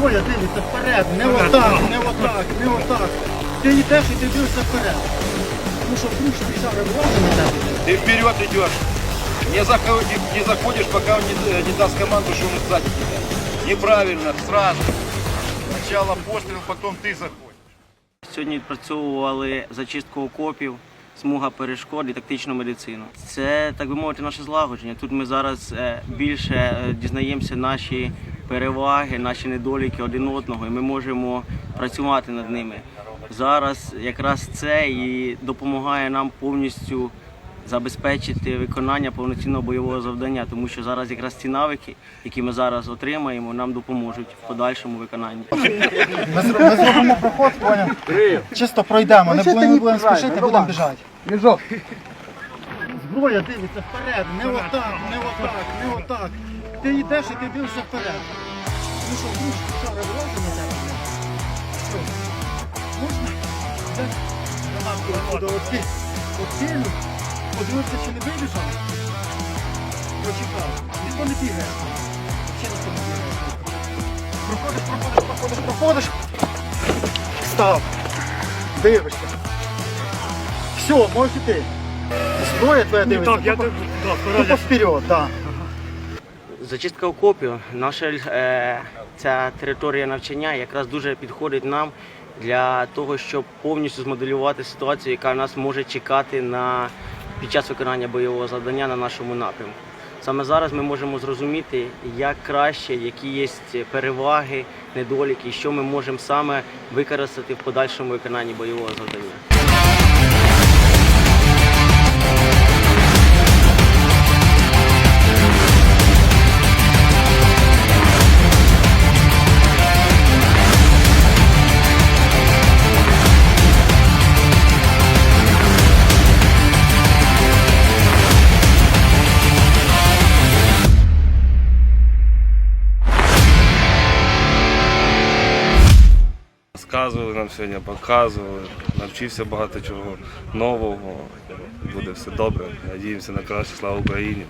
Зброя дивиться вперед, не отак, не отак, не отак. Ти йдеш і ти дивишся вперед. Тому що вдруг що пішов революція на тебе. Ты вперед идешь. Не заходишь, не заходишь, пока он не, не даст команду, что он сзади тебя. Неправильно, сразу. Сначала пострел, потом ты заходишь. Сьогодні відпрацьовували зачистку окопів, смуга перешкод і тактичну медицину. Це, так би мовити, наше злагодження. Тут ми зараз е, більше е, дізнаємося наші переваги, наші недоліки один одного, і ми можемо працювати над ними. Зараз якраз це і допомагає нам повністю забезпечити виконання повноцінного бойового завдання, тому що зараз якраз ці навики, які ми зараз отримаємо, нам допоможуть в подальшому виконанні. Ми, зробимо проход, поняв? Чисто пройдемо, не будемо, не будемо спішити, будемо біжати. Зброя дивиться вперед, не отак, не отак, не отак. Ти йдеш і ти дивишся вперед. Ну що, що пішов революція на тебе. Що? Можна? Де? Гранатку до оці. Оцілю. Подивився, чи не вибіжав. Прочекав. Ніхто не бігає. Ще ніхто не бігає. Проходиш, проходиш, проходиш, проходиш. Став. Дивишся. Все, можеш іти. Зброя твоя дивиться. Так, я тупо- так, Тупо вперед, так. Зачистка окопів, наша е, ця територія навчання якраз дуже підходить нам для того, щоб повністю змоделювати ситуацію, яка нас може чекати на, під час виконання бойового завдання на нашому напрямку. Саме зараз ми можемо зрозуміти, як краще, які є переваги, недоліки, що ми можемо саме використати в подальшому виконанні бойового завдання. Розказували нам сьогодні, показували, навчився багато чого нового. Буде все добре. Надіємося на краще. Слава Україні!